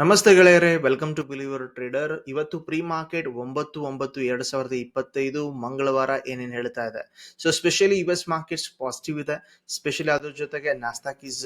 ನಮಸ್ತೆ ಗೆಳೆಯರೇ welcome to believer trader ಇವತ್ತು ಪ್ರೀ ಮಾರ್ಕೆಟ್ ಒಂಬತ್ತು ಒಂಬತ್ತು ಎರಡ್ ಸಾವಿರದ ಇಪ್ಪತ್ತೈದು ಮಂಗಳವಾರ ಏನೇನು ಹೇಳ್ತಾ ಇದೆ. So specially U S markets positive ಇದೆ. ಸ್ಪೆಷಲಿ ಅದ್ರ ಜೊತೆಗೆ ನಾಸ್ತಾಕ್ ಇಸ್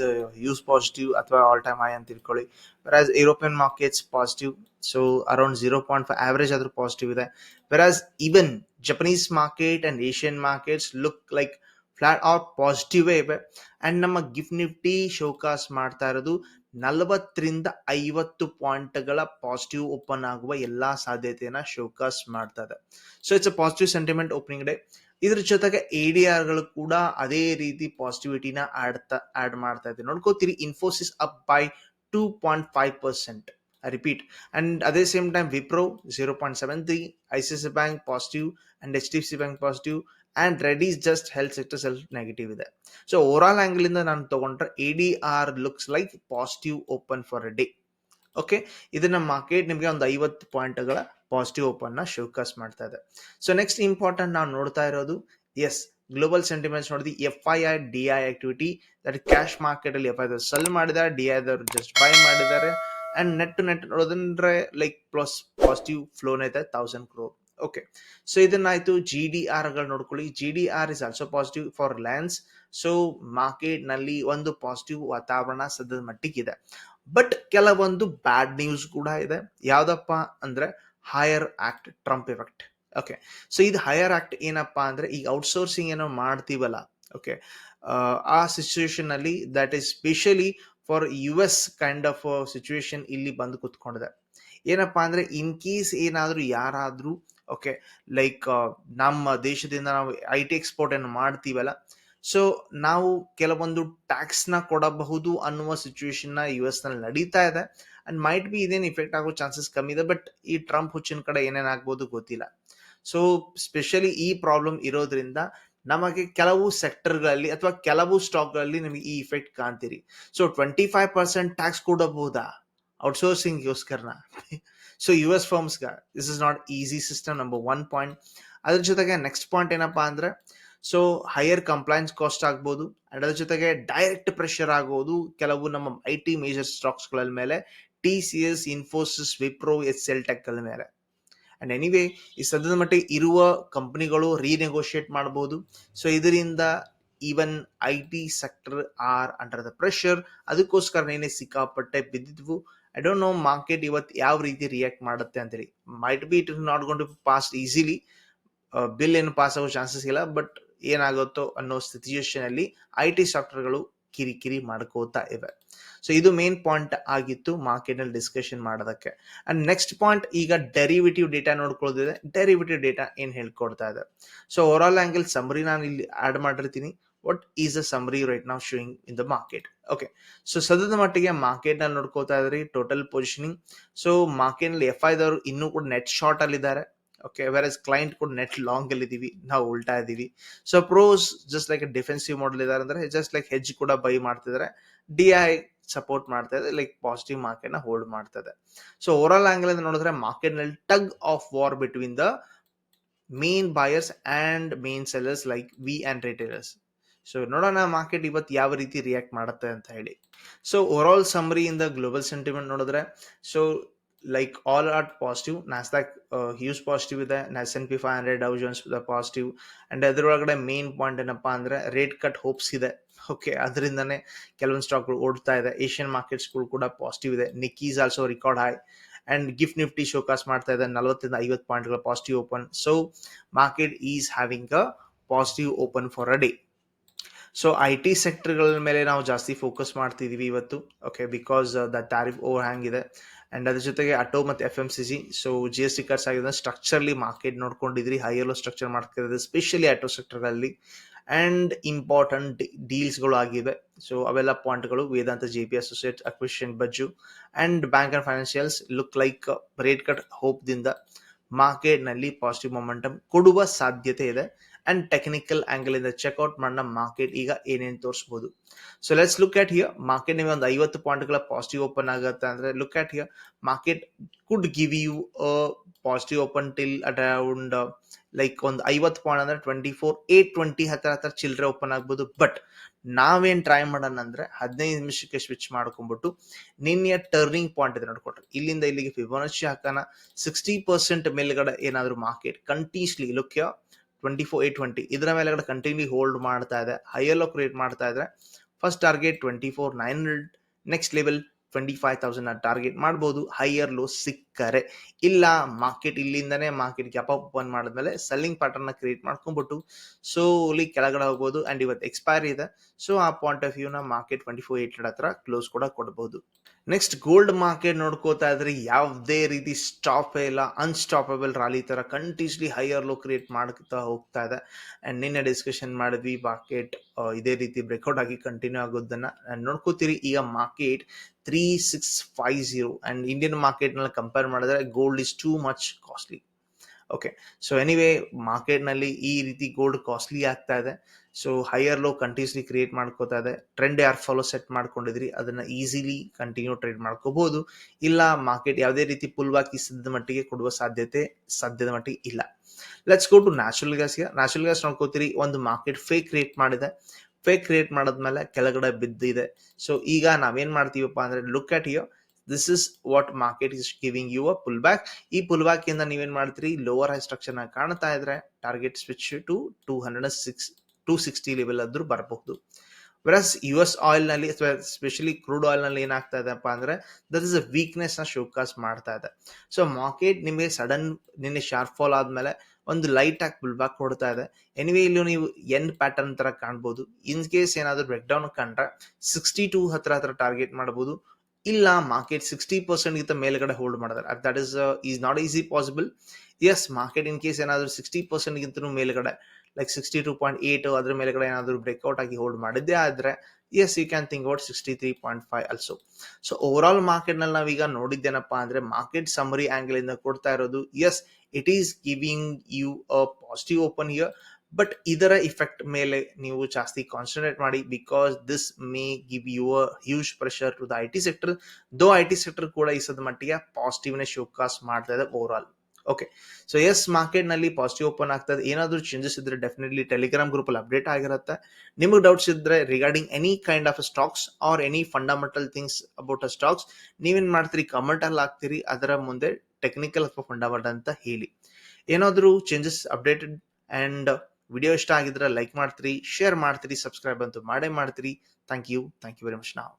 ಯೂಸ್ ಪಾಸಿಟಿವ್ ಅಥವಾ ಆಲ್ ಟೈಮ್ ಹೈ ಅಂತ ತಿಳ್ಕೊಳ್ಳಿ. Whereas European markets positive so around zero point five average ಆದ್ರೂ ಪಾಸಿಟಿವ್ ಇದೆ. Whereas even Japanese market and Asian markets look like flat or positive ಇವೆ. And ನಮ್ಮ gift Nifty showcase ಮಾಡ್ತಾ ಇರೋದು ನಲವತ್ತರಿಂದ ಐವತ್ತು ಪಾಯಿಂಟ್ಗಳ ಪಾಸಿಟಿವ್ ಓಪನ್ ಆಗುವ ಎಲ್ಲಾ ಸಾಧ್ಯತೆಯನ್ನ ಶೋಕಾಸ್ ಮಾಡ್ತಾ ಇದೆ so it's a positive sentiment opening day ಇದ್ರ ಜೊತೆಗೆ ಎ ಡಿ ಕೂಡ ಅದೇ ರೀತಿ ಪಾಸಿಟಿವಿಟಿನ ಆಡ್ತಾ ಆಡ್ ಮಾಡ್ತಾ ಇದೆ. ನೋಡ್ಕೋತೀರಿ Infosys up by two point five percent repeat and ಅದೇ same time Wipro zero point seven three I C C bank positive and H D F C bank positive and Reddy's just health sector self negative ಇದೆ. So over all ಆ್ಯಂಗಲಿಂದ ನಾನು ತೊಗೊಂಡ್ರೆ A D R looks like positive open for a day okay ಇದನ್ನ market ನಿಮಗೆ ಒಂದು ಐವತ್ತು ಪಾಯಿಂಟ್ಗಳ positive ಓಪನ್ನ show cause ಮಾಡ್ತಾ ಇದೆ. ಸೊ ನೆಕ್ಸ್ಟ್ ಇಂಪಾರ್ಟೆಂಟ್ ನಾವು ನೋಡ್ತಾ ಇರೋದು ಎಸ್ ಗ್ಲೋಬಲ್ ಸೆಂಟಿಮೆಂಟ್ಸ್ ನೋಡಿದ್ವಿ F I R D I activity that cash market ಅಲ್ಲಿ ಎಫ್ ಐ ಸೆಲ್ ಮಾಡಿದ್ದಾರೆ ಡಿ ಐದವ್ರು ಜಸ್ಟ್ ಬೈ ಮಾಡಿದ್ದಾರೆ. ಅಂಡ್ ನೆಟ್ ಟು ನೆಟ್ ನೋಡೋದಂದ್ರೆ ಲೈಕ್ ಪ್ಲಸ್ ಪಾಸಿಟಿವ್ ಫ್ಲೋನ್ ಐತೆ ತೌಸಂಡ್ ಕ್ರೋರ್ ಓಕೆ ಸೊ ಇದನ್ನಾಯ್ತು ಜಿ ಡಿ ಆರ್ಗಳು ನೋಡ್ಕೊಳ್ಳಿ. G D R is also positive for lance so ಮಾರ್ಕೆಟ್ನಲ್ಲಿ ಒಂದು ಪಾಸಿಟಿವ್ ವಾತಾವರಣ ಸದ್ಯದ ಇದೆ ಬಟ್ ಕೆಲವೊಂದು ಬ್ಯಾಡ್ ನ್ಯೂಸ್ ಕೂಡ ಇದೆ. ಯಾವ್ದಪ್ಪ ಅಂದ್ರೆ higher act Trump effect okay so ಇದು ಹೈಯರ್ ಆಕ್ಟ್ ಏನಪ್ಪಾ ಅಂದ್ರೆ ಈಗ ಔಟ್ಸೋರ್ಸಿಂಗ್ ಏನೋ ಮಾಡ್ತೀವಲ್ಲ. ಓಕೆ ಆ ಸಿಚುವೇಶನ್ ಅಲ್ಲಿ that is specially for U S kind of situation ಇಲ್ಲಿ ಬಂದು ಕುತ್ಕೊಂಡಿದೆ. ಏನಪ್ಪಾ ಅಂದ್ರೆ ಇನ್ ಕೇಸ್ ಏನಾದ್ರೂ ಯಾರಾದ್ರೂ ಓಕೆ ಲೈಕ್ ನಮ್ಮ ದೇಶದಿಂದ ನಾವು ಐ ಟಿ ಎಕ್ಸ್ಪೋರ್ಟ್ ಅನ್ನು ಮಾಡ್ತೀವಲ್ಲ ಸೊ ನಾವು ಕೆಲವೊಂದು ಟ್ಯಾಕ್ಸ್ನ ಕೊಡಬಹುದು ಅನ್ನುವ ಸಿಚುವೇಶನ್ನ ಯು ಎಸ್ನಲ್ಲಿ ನಡೀತಾ ಇದೆ. ಅಂಡ್ ಮೈಟ್ ಬಿ ಇದೇನು ಇಫೆಕ್ಟ್ ಆಗೋ ಚಾನ್ಸಸ್ ಕಮ್ಮಿ ಇದೆ ಬಟ್ ಈ ಟ್ರಂಪ್ ಹುಚ್ಚಿನ ಕಡೆ ಏನೇನಾಗ್ಬೋದು ಗೊತ್ತಿಲ್ಲ. ಸೊ ಸ್ಪೆಷಲಿ ಈ ಪ್ರಾಬ್ಲಮ್ ಇರೋದ್ರಿಂದ ನಮಗೆ ಕೆಲವು ಸೆಕ್ಟರ್ಗಳಲ್ಲಿ ಅಥವಾ ಕೆಲವು ಸ್ಟಾಕ್ಗಳಲ್ಲಿ ನಿಮಗೆ ಈ effect ಕಾಣ್ತೀರಿ. So twenty five percent tax ಕೊಡಬಹುದಾ? ಔಟ್ಸೋರ್ಸಿಂಗ್ಗೋಸ್ಕರನ so U S ಫರ್ಮ್ಸ್ಗ this is not easy system number one point ಅದ್ರ ಜೊತೆಗೆ ನೆಕ್ಸ್ಟ್ ಪಾಯಿಂಟ್ ಏನಪ್ಪಾ ಅಂದ್ರೆ ಸೊ ಹೈಯರ್ ಕಂಪ್ಲೈನ್ಸ್ ಕಾಸ್ಟ್ ಆಗ್ಬೋದು ಅಂಡ್ ಅದ್ರ ಜೊತೆಗೆ ಡೈರೆಕ್ಟ್ ಪ್ರೆಷರ್ ಆಗೋದು, ಕೆಲವು ನಮ್ಮ ಐ ಟಿ ಮೇಜರ್ ಸ್ಟಾಕ್ಸ್ಗಳ ಮೇಲೆ T C S Infosys Wipro S L ಟೆಕ್ಗಳ ಮೇಲೆ. ಅಂಡ್ ಎನಿವೇ ಈ ಸದ್ಯದ ಮಟ್ಟಿಗೆ ಇರುವ ಕಂಪ್ನಿಗಳು ರೀನೆಗೋಷಿಯೇಟ್ ಮಾಡಬಹುದು ಸೊ ಇದರಿಂದ even I T sector are under the pressure ಅದಕ್ಕೋಸ್ಕರ ಏನೇ ಸಿಕ್ಕಾಪಟ್ಟೆ ಬಿದ್ದಿದ್ವು. ಐ ಡೋಂಟ್ ನೋ ಮಾರ್ಕೆಟ್ ಇವತ್ತು ಯಾವ ರೀತಿ ರಿಯಾಕ್ಟ್ ಮಾಡುತ್ತೆ ಅಂತೇಳಿ. Might be it is not gonna pass easily bill ಏನು ಪಾಸ್ ಆಗೋ ಚಾನ್ಸಸ್ ಇಲ್ಲ ಬಟ್ ಏನಾಗುತ್ತೋ ಅನ್ನೋ ಸಿಚುಯೇಷನ್ ಅಲ್ಲಿ ಐ ಟಿ ಸಾಫ್ಟ್ವೇರ್ಗಳು ಕಿರಿಕಿರಿ ಮಾಡ್ಕೋತಾ ಇವೆ. ಸೊ ಇದು ಮೇನ್ ಪಾಯಿಂಟ್ ಆಗಿತ್ತು ಮಾರ್ಕೆಟ್ನಲ್ಲಿ ಡಿಸ್ಕಷನ್ ಮಾಡೋದಕ್ಕೆ. ಅಂಡ್ ನೆಕ್ಸ್ಟ್ ಪಾಯಿಂಟ್ ಈಗ ಡೆರಿವಿಟಿವ್ ಡೇಟಾ ನೋಡ್ಕೊಳ್ಳೋದಿದೆ. ಡೆರಿವಿಟಿವ್ ಡೇಟಾ ಏನ್ ಹೇಳ್ಕೊಡ್ತಾ ಇದೆ? So over all angle summary ನಾನು ಇಲ್ಲಿ ಆಡ್ ಮಾಡಿರ್ತೀನಿ. What is a summary right ನಾವು showing in the market okay so ಸದ್ಯದ ಮಟ್ಟಿಗೆ ಮಾರ್ಕೆಟ್ನಲ್ಲಿ ನೋಡ್ಕೋತಾ ಇದ್ರಿ ಟೋಟಲ್ ಪೊಸಿಷನಿಂಗ್ ಸೊ ಮಾರ್ಕೆಟ್ನಲ್ಲಿ ಎಫ್ ಐದವರು ಇನ್ನೂ ಕೂಡ ನೆಟ್ ಶಾರ್ಟ್ ಅಲ್ಲಿ ಇದ್ದಾರೆ. ಓಕೆ ವೆರ್ ಎಸ್ ಕ್ಲೈಂಟ್ ಕೂಡ ನೆಟ್ ಲಾಂಗ್ ಅಲ್ಲಿ ಇದೀವಿ. ನಾವು ಉಲ್ಟಾ ಇದೀವಿ. So pros just like defensive ಮಾಡಲ್ ಇದಾರೆ ಅಂದ್ರೆ ಜಸ್ಟ್ ಲೈಕ್ ಹೆಜ್ ಕೂಡ ಬೈ ಮಾಡ್ತಿದ್ದಾರೆ ಡಿ ಐ ಸಪೋರ್ಟ್ ಮಾಡ್ತಾ ಇದೆ. ಲೈಕ್ ಪಾಸಿಟಿವ್ ಮಾರ್ಕೆಟ್ನ ಹೋಲ್ಡ್ ಮಾಡ್ತಾ ಇದೆ. ಸೊ ಓವರ್ ಆಂಗಲ್ ಇಂದ ನೋಡಿದ್ರೆ ಮಾರ್ಕೆಟ್ನಲ್ಲಿ tug of war between the main buyers and main sellers like we and retailers so ನೋಡೋಣ ಮಾರ್ಕೆಟ್ ಇವತ್ತು ಯಾವ ರೀತಿ ರಿಯಾಕ್ಟ್ ಮಾಡುತ್ತೆ ಅಂತ ಹೇಳಿ. ಸೊ ಓವರ್ ಆಲ್ ಸಮರಿ ಇಂದ ಗ್ಲೋಬಲ್ ಸೆಂಟಿಮೆಂಟ್ ನೋಡಿದ್ರೆ so like all are positive Nasdaq huge positive ಇದೆ. S and P five hundred Dow Jones positive and ಅದರೊಳಗಡೆ ಮೇನ್ ಪಾಯಿಂಟ್ ಏನಪ್ಪಾ ಅಂದ್ರೆ ರೇಟ್ ಕಟ್ ಹೋಪ್ಸ್ ಇದೆ. ಓಕೆ ಅದರಿಂದನೇ ಕೆಲವೊಂದು ಸ್ಟಾಕ್ಗಳು ಓಡ್ತಾ ಇದೆ. ಏಷ್ಯನ್ ಮಾರ್ಕೆಟ್ಸ್ಗಳು ಕೂಡ ಪಾಸಿಟಿವ್ ಇದೆ. Nikkei's also record high and GIFT Nifty showcase ಮಾಡ್ತಾ ಇದೆ. ನಲವತ್ತರಿಂದ ಐವತ್ತು ಪಾಯಿಂಟ್ಗಳ positive open so market is having a positive open for a day so I T ಸೆಕ್ಟರ್ಗಳ ಮೇಲೆ ನಾವು ಜಾಸ್ತಿ ಫೋಕಸ್ ಮಾಡ್ತಿದೀವಿ ಇವತ್ತು. Okay because the tariff overhang ಇದೆ. ಅಂಡ್ ಅದ್ರ ಜೊತೆಗೆ ಅಟೋ ಮತ್ತು F M C G so G S T cuts ಆಗಿದ್ರೆ ಸ್ಟ್ರಕ್ಚರ್ಲಿ ಮಾರ್ಕೆಟ್ ನೋಡ್ಕೊಂಡಿದ್ರಿ. ಹೈಯಲ್ಲೋ ಸ್ಟ್ರಕ್ಚರ್ ಮಾಡ್ತಿರೋದು ಸ್ಪೆಷಲಿ ಆಟೋ ಸೆಕ್ಟರ್ಗಳಲ್ಲಿ ಅಂಡ್ ಇಂಪಾರ್ಟೆಂಟ್ ಡೀಲ್ಸ್ಗಳು ಆಗಿವೆ. ಸೊ ಅವೆಲ್ಲ ಪಾಯಿಂಟ್ಗಳು Vedanta J P associate acquisition buzz and bank and financials look like rate cut hope ಮಾರ್ಕೆಟ್ನಲ್ಲಿ ಮಾರ್ಕೆಟ್ನಲ್ಲಿ positive momentum ಕೊಡುವ ಸಾಧ್ಯತೆ ಇದೆ. ಅಂಡ್ ಟೆಕ್ನಿಕಲ್ ಆಂಗಲ್ ಇಂದ ಚೆಕ್ಔಟ್ ಮಾಡೋ ಮಾರ್ಕೆಟ್ ಈಗ ಏನೇನು ತೋರಿಸಬಹುದು so let's look at here market ನಿಮಗೆ ಒಂದು ಐವತ್ತು ಪಾಯಿಂಟ್ಗಳ ಪಾಸಿಟಿವ್ ಓಪನ್ ಆಗುತ್ತೆ ಅಂದ್ರೆ look at here market could give you positive open till around like ಒಂದು ಐವತ್ತು ಪಾಯಿಂಟ್ ಅಂದ್ರೆ ಟ್ವೆಂಟಿ ಫೋರ್ ಏಟ್ ಟ್ವೆಂಟಿ ಹತ್ರ ಹತ್ರ ಚಿಲ್ಲರೆ ಓಪನ್ ಆಗ್ಬೋದು. ಬಟ್ ನಾವೇನ್ ಟ್ರೈ ಮಾಡೋಣ ಅಂದ್ರೆ ಹದಿನೈದು ನಿಮಿಷಕ್ಕೆ ಸ್ವಿಚ್ ಮಾಡ್ಕೊಂಡ್ಬಿಟ್ಟು ನಿನ್ನೆ ಟರ್ನಿಂಗ್ ಪಾಯಿಂಟ್ ಇದೆ ನೋಡ್ಕೊಟ್ರೆ ಇಲ್ಲಿಂದ ಇಲ್ಲಿಗೆ ಫಿಬೋನಚ್ಚಿ ಹಾಕೋಣ. ಸಿಕ್ಸ್ಟಿ ಪರ್ಸೆಂಟ್ ಮೇಲ್ಗಡೆ ಏನಾದ್ರು ಮಾರ್ಕೆಟ್ ಕಂಟಿನ್ಯೂಸ್ಲಿ ಲುಕ್ಯ ಟ್ವೆಂಟಿ ಫೋರ್ ಏಟ್ ಟ್ವೆಂಟಿ ಇದರ ಮೇಲೆಗಡೆ ಕಂಟಿನ್ಯೂ ಹೋಲ್ಡ್ ಮಾಡ್ತಾ ಇದೆ. ಹೈಯಲ್ಲೋ ಕ್ರಿಯೇಟ್ ಮಾಡ್ತಾ ಇದ್ರೆ first target twenty four nine hundred next level twenty five thousand target ಮಾಡ್ಬೋದು. ಹೈಯರ್ ಲೋ ಸಿಕ್ಕರೆ. ಇಲ್ಲ ಮಾರ್ಕೆಟ್ ಇಲ್ಲಿಂದನೇ ಮಾರ್ಕೆಟ್ ಗ್ಯಾಪ್ ಓಪನ್ ಮಾಡಿದ್ಮೇಲೆ ಸೆಲ್ಲಿಂಗ್ ಪ್ಯಾಟರ್ನ್ ಕ್ರಿಯೇಟ್ ಮಾಡ್ಕೊಂಡ್ಬಿಟ್ಟು ಸೋಲಿ ಕೆಳಗಡೆ ಹೋಗ್ಬೋದು. ಅಂಡ್ ಇವತ್ತು ಎಕ್ಸ್ಪೈರಿ ಇದೆ. ಸೊ ಆ ಪಾಯಿಂಟ್ ಆಫ್ ವ್ಯೂನ ಮಾರ್ಕೆಟ್ ಟ್ವೆಂಟಿ ಫೋರ್ ಏಟ್ ಹತ್ರ ಕ್ಲೋಸ್ ಕೂಡ ಕೊಡಬಹುದು ನೆಕ್ಸ್ಟ್ ಗೋಲ್ಡ್ ಮಾರ್ಕೆಟ್ ನೋಡ್ಕೋತಾ ಇದ್ರೆ ಯಾವುದೇ ರೀತಿ ಸ್ಟಾಪ್ ಇಲ್ಲ ಅನ್ಸ್ಟಾಪಬಲ್ ರಾಲಿ ತರ ಕಂಟಿನ್ಯೂಸ್ಲಿ ಹೈಯರ್ ಲೋ ಕ್ರಿಯೇಟ್ ಮಾಡ್ತಾ ಹೋಗ್ತಾ ಇದೆ. ಅಂಡ್ ನಿನ್ನೆ ಡಿಸ್ಕಷನ್ ಮಾಡಿದ್ವಿ ಮಾರ್ಕೆಟ್ ಇದೇ ರೀತಿ ಬ್ರೇಕ್ಔಟ್ ಆಗಿ ಕಂಟಿನ್ಯೂ ಆಗೋದನ್ನ. ನೋಡ್ಕೋತೀರಿ, ಈಗ market three six five zero and Indian ಮಾರ್ಕೆಟ್ನಲ್ಲಿ ಕಂಪೇರ್ ಮಾಡಿದ್ರೆ gold is too much costly okay so anyway ಮಾರ್ಕೆಟ್ನಲ್ಲಿ ಈ ರೀತಿ ಗೋಲ್ಡ್ ಕಾಸ್ಟ್ಲಿ ಆಗ್ತಾ ಇದೆ. So higher low continuously create ಮಾಡ್ಕೋತಾ ಇದೆ. ಟ್ರೆಂಡ್ ಯಾರು ಫಾಲೋ ಸೆಟ್ ಮಾಡ್ಕೊಂಡಿದ್ರಿ, ಅದನ್ನ ಈಸಿಲಿ ಕಂಟಿನ್ಯೂ ಟ್ರೇಡ್ ಮಾಡ್ಕೋಬಹುದು ಇಲ್ಲ ಮಾರ್ಕೆಟ್ ಯಾವುದೇ ರೀತಿ ಪುಲ್ ಬಾಕಿ ಸದ್ಯದ ಮಟ್ಟಿಗೆ ಕೊಡುವ ಸಾಧ್ಯತೆ ಸದ್ಯದ ಮಟ್ಟಿಗೆ ಇಲ್ಲ. ಲೆಟ್ಸ್ ಗೋ ಟು ನ್ಯಾಚುರಲ್ ಗ್ಯಾಸ್ಗೆ ನ್ಯಾಚುರಲ್ ಗ್ಯಾಸ್ ನೋಡ್ಕೋತೀರಿ, ಒಂದು ಮಾರ್ಕೆಟ್ ಫೇಕ್ ಕ್ರಿಯೇಟ್ ಮಾಡಿದೆ. ಫೇಕ್ ಕ್ರಿಯೇಟ್ ಮಾಡಿದ್ಮೇಲೆ ಕೆಳಗಡೆ ಬಿದ್ದಿದೆ. ಸೊ ಈಗ ನಾವೇನ್ ಮಾಡ್ತೀವಪ್ಪ ಅಂದ್ರೆ look at you this is what market is giving you a pull back ಈ ಪುಲ್ ಬ್ಯಾಕ್ ಇಂದ ನೀವೇನ್ ಮಾಡ್ತೀರಿ? ಲೋವರ್ ಹೈ ಸ್ಟ್ರಕ್ಚರ್ ಕಾಣ್ತಾ ಇದ್ರೆ target switch to two hundred six two sixty level ಆದ್ರೂ ಬರಬಹುದು. ವೆರಸ್ ಯು ಎಸ್ ಆಯಿಲ್ನಲ್ಲಿ ಅಥವಾ ಸ್ಪೆಷಲಿ ಕ್ರೂಡ್ ಆಯಿಲ್ನಲ್ಲಿ ಏನಾಗ್ತಾ ಇದೆಪ್ಪ ಅಂದ್ರೆ ದಟ್ ಇಸ್ ಅ ವೀಕ್ನೆಸ್ನ ಶೋಕಾಸ್ ಮಾಡ್ತಾ ಇದೆ. ಸೊ ಮಾರ್ಕೆಟ್ ನಿಮಗೆ ಸಡನ್ ನಿನ್ನೆ ಶಾರ್ಪ್ ಫಾಲ್ ಆದ್ಮೇಲೆ ಒಂದು ಲೈಟ್ ಆಗಿ ಪುಲ್ ಬ್ಯಾಕ್ ಕೊಡ್ತಾ ಇದೆ. ಎನಿವೇ ಇಲ್ಲೂ ನೀವು ಎನ್ ಪ್ಯಾಟರ್ನ್ ತರ ಕಾಣ್ಬೋದು. ಇನ್ ಕೇಸ್ ಏನಾದ್ರು ಬ್ರೇಕ್ ಡೌನ್ ಕಂಡ್ರೆ ಸಿಕ್ಸ್ಟಿ ಟೂ ಹತ್ರ ಹತ್ರ ಟಾರ್ಗೆಟ್ ಮಾಡಬಹುದು ಇಲ್ಲ ಮಾರ್ಕೆಟ್ ಸಿಕ್ಸ್ಟಿ ಪರ್ಸೆಂಟ್ ಗಿಂತ ಮೇಲ್ಗಡೆ ಹೋಲ್ಡ್ ಮಾಡಿದ್ರೆ. That is is not easy possible as market in case ಏನಾದ್ರು ಸಿಕ್ಸ್ಟಿ ಪರ್ಸೆಂಟ್ ಗಿಂತ ಮೇಲ್ಗಡೆ like sixty two point eight ಅದ್ರ ಮೇಲ್ಗಡೆ ಏನಾದ್ರು ಬ್ರೇಕ್ಔಟ್ ಆಗಿ ಹೋಲ್ಡ್ ಮಾಡಿದ್ದೇ ಆದ್ರೆ so you can think about sixty three point five also so overall all ಮಾರ್ಕೆಟ್ನಲ್ಲಿ ನಾವೀಗ ನೋಡಿದ್ದೇನಪ್ಪ ಅಂದ್ರೆ ಮಾರ್ಕೆಟ್ ಸಮರಿ ಆಂಗಲ್ ಇಂದ ಕೊಡ್ತಾ ಇರೋದು as it is giving you a positive open year but ಇದರ ಇಫೆಕ್ಟ್ ಮೇಲೆ ನೀವು ಜಾಸ್ತಿ ಕಾನ್ಸಂಟ್ರೇಟ್ ಮಾಡಿ because this may give you a huge pressure to the I T sector though I T sector ಕೂಡ ಈ ಸದ ಮಟ್ಟಿಗೆ ಪಾಸಿಟಿವ್ನೇ ಶೋಕಾಸ್ ಮಾಡ್ತಾ ಇದೆ over all okay so as ಮಾರ್ಕೆಟ್ನಲ್ಲಿ ಪಾಸಿಟಿವ್ ಓಪನ್ ಆಗ್ತದೆ ಏನಾದರೂ ಚೇಂಜಸ್ ಇದ್ರೆ ಡೆಫಿನೆಟ್ಲಿ ಟೆಲಿಗ್ರಾಮ್ ಗ್ರೂಪ್ ಅಲ್ಲಿ ಅಪ್ಡೇಟ್ ಆಗಿರುತ್ತೆ. ನಿಮಗೆ ಡೌಟ್ಸ್ ಇದ್ರೆ regarding any kind of stocks are any fundamental things about a stocks ನೀವೇನ್ ಮಾಡ್ತೀರಿ? ಕಮೆಂಟ್ ಅಲ್ಲಿ ಹಾಕ್ತೀರಿ. ಅದರ ಮುಂದೆ ಟೆಕ್ನಿಕಲ್ ಅಥವಾ ಫಂಡಮೆಂಟಲ್ ಅಂತ ಹೇಳಿ. ಏನಾದರೂ ಚೇಂಜಸ್ ಅಪ್ಡೇಟೆಡ್ ಅಂಡ್ ವಿಡಿಯೋ ಇಷ್ಟ ಆಗಿದ್ರೆ ಲೈಕ್ ಮಾಡ್ತೀರಿ ಶೇರ್ ಮಾಡ್ತೀರಿ ಸಬ್ಸ್ಕ್ರೈಬ್ ಅಂತೂ ಮಾಡೇ ಮಾಡ್ತೀರಿ. Thank you thank you very much ನಾವು